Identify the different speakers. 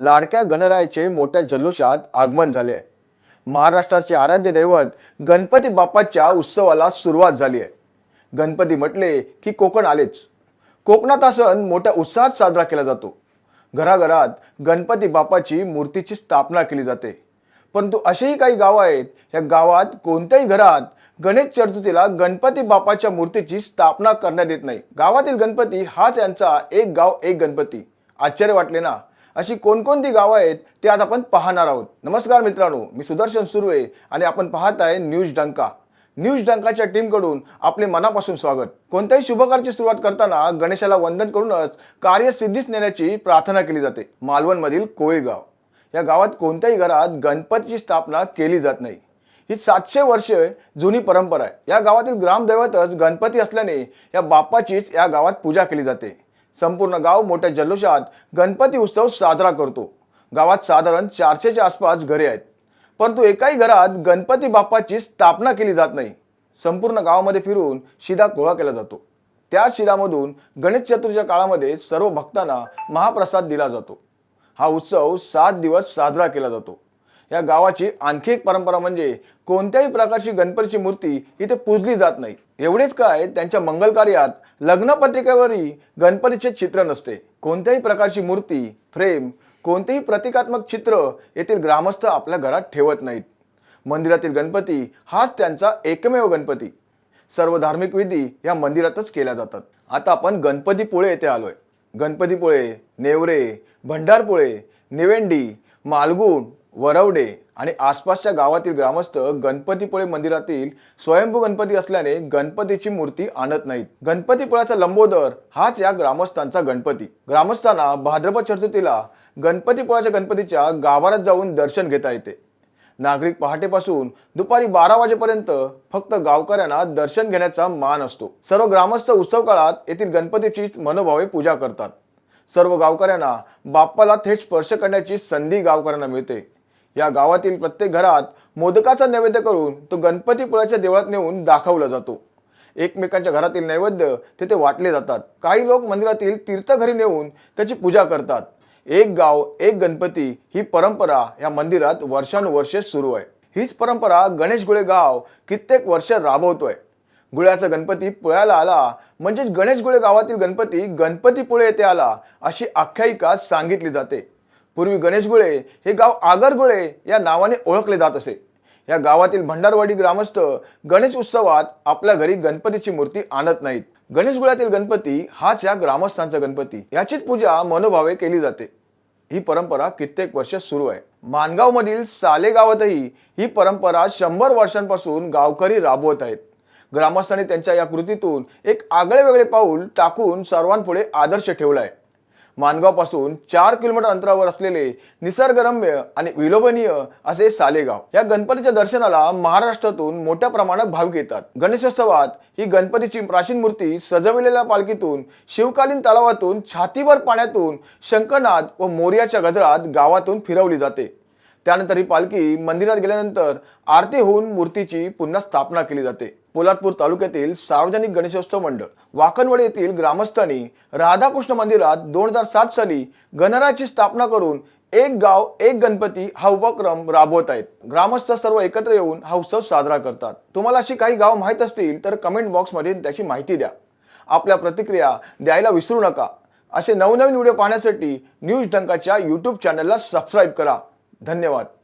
Speaker 1: लाडक्या गणरायाचे मोठ्या जल्लोषात आगमन झाले. आहे महाराष्ट्राचे आराध्य दैवत गणपती बाप्पाच्या उत्सवाला सुरुवात झाली आहे. गणपती म्हटले की कोकण आलेच. कोकणात हा सण मोठ्या उत्साहात साजरा केला जातो. घराघरात गणपती बाप्पाची मूर्तीची स्थापना केली जाते. परंतु असेही काही गावं आहेत या गावात कोणत्याही घरात गणेश चतुर्थीला गणपती बाप्पाच्या मूर्तीची स्थापना करण्यात येत नाही. गावातील गणपती हाच यांचा एक गाव एक गणपती. आश्चर्य वाटले ना? अशी कोणकोणती गावं आहेत ते आज आपण पाहणार आहोत. नमस्कार मित्रांनो मी सुदर्शन सुर्वे आणि आपण पाहत आहे न्यूज डंका. न्यूज डंकाच्या टीमकडून आपले मनापासून स्वागत. कोणत्याही शुभकार्याची सुरुवात करताना गणेशाला वंदन करूनच कार्यसिद्धीस नेण्याची प्रार्थना केली जाते. मालवणमधील कोळीगाव. या गावात कोणत्याही घरात गणपतीची स्थापना केली जात नाही. ही सातशे वर्ष जुनी परंपरा आहे. या गावातील ग्रामदैवतच गणपती असल्याने या बाप्पाचीच या गावात पूजा केली जाते. संपूर्ण गाव मोठ्या जल्लोषात गणपती उत्सव साजरा करतो. गावात साधारण चारशेच्या आसपास घरे आहेत. परंतु एकाही घरात गणपती बाप्पाची स्थापना केली जात नाही. संपूर्ण गावामध्ये फिरून शिदा गोळा केला जातो. त्या शिदामधून गणेश चतुर्थीच्या काळामध्ये सर्व भक्तांना महाप्रसाद दिला जातो. हा उत्सव सात दिवस साजरा केला जातो. या गावाची आणखी एक परंपरा म्हणजे कोणत्याही प्रकारची गणपतीची मूर्ती इथे पूजली जात नाही. एवढेच काय त्यांच्या मंगलकार्यात लग्नपत्रिकेवरही गणपतीचे चित्र नसते. कोणत्याही प्रकारची मूर्ती फ्रेम कोणतेही प्रतिकात्मक चित्र येथील ग्रामस्थ आपल्या घरात ठेवत नाहीत. मंदिरातील गणपती हाच त्यांचा एकमेव गणपती. सर्व धार्मिक विधी या मंदिरातच केल्या जातात. आता आपण गणपतीपुळे येथे आलोय. गणपतीपुळे नेवरे भंडारपुळे निवेंडी मालगुण वरवडे आणि आसपासच्या गावातील ग्रामस्थ गणपतीपुळे मंदिरातील स्वयंभू गणपती असल्याने गणपतीची मूर्ती आणत नाहीत. गणपतीपुळ्याचा लंबोदर हाच या ग्रामस्थांचा गणपती. ग्रामस्थांना भाद्रपद चतुर्थीला गणपतीपुळाच्या गणपतीच्या गाभाऱ्यात जाऊन दर्शन घेता येते. नागरिक पहाटेपासून दुपारी बारा वाजेपर्यंत फक्त गावकऱ्यांना दर्शन घेण्याचा मान असतो. सर्व ग्रामस्थ उत्सव काळात येथील गणपतीचीच मनोभावे पूजा करतात. सर्व गावकऱ्यांना बाप्पाला थेट स्पर्श करण्याची संधी गावकऱ्यांना मिळते. या गावातील प्रत्येक घरात मोदकाचा नैवेद्य करून तो गणपतीपुळ्याच्या देवळात नेऊन दाखवला जातो. एकमेकांच्या घरातील नैवेद्य तेथे वाटले जातात. काही लोक मंदिरातील तीर्थघरी नेऊन त्याची पूजा करतात. एक गाव एक गणपती ही परंपरा या मंदिरात वर्षानुवर्षे सुरू आहे. हीच परंपरा गणेश गुळे गाव कित्येक वर्ष राबवतोय. गुळ्याचा गणपती पुळ्याला आला म्हणजेच गणेश गुळे गावातील गणपती गणपतीपुळे येथे आला अशी आख्यायिका सांगितली जाते. पूर्वी गणेशगुळे हे गाव आगरगुळे या नावाने ओळखले जात असे. या गावातील भंडारवाडी ग्रामस्थ गणेश उत्सवात आपल्या घरी गणपतीची मूर्ती आणत नाहीत. गणेशगुळ्यातील गणपती हाच या ग्रामस्थांचा गणपती. याचीच पूजा मनोभावे केली जाते. ही परंपरा कित्येक वर्ष सुरू आहे. मानगाव मधील साले गावातही ही परंपरा शंभर वर्षांपासून गावकरी राबवत आहेत. ग्रामस्थांनी त्यांच्या या कृतीतून एक आगळे वेगळे पाऊल टाकून सर्वांपुढे आदर्श ठेवला आहे. मानगावपासून चार किलोमीटर अंतरावर असलेले निसर्गरम्य आणि विलोभनीय असे सालेगाव या गणपतीच्या दर्शनाला महाराष्ट्रातून मोठ्या प्रमाणात भाविक येतात. गणेशोत्सवात ही गणपतीची प्राचीन मूर्ती सजविलेल्या पालखीतून शिवकालीन तलावातून छातीवर पाण्यातून शंखनाद व मोर्याच्या गजरात गावातून फिरवली जाते. त्यानंतर ही पालखी मंदिरात गेल्यानंतर आरती होऊन मूर्तीची पुन्हा स्थापना केली जाते. पोलादपूर तालुक्यातील सार्वजनिक गणेशोत्सव मंडळ वाकणवाडी येथील ग्रामस्थांनी राधाकृष्ण मंदिरात दोन हजार सात साली गणरायाची स्थापना करून एक गाव एक गणपती हा उपक्रम राबवत आहेत. ग्रामस्थ सर्व एकत्र येऊन हा उत्सव साजरा करतात. तुम्हाला अशी काही गाव माहीत असतील तर कमेंट बॉक्समध्ये त्याची माहिती द्या. आपल्या प्रतिक्रिया द्यायला विसरू नका. असे नवनवीन व्हिडिओ पाहण्यासाठी न्यूज डंकाच्या यूट्यूब चॅनलला सबस्क्राईब करा. धन्यवाद.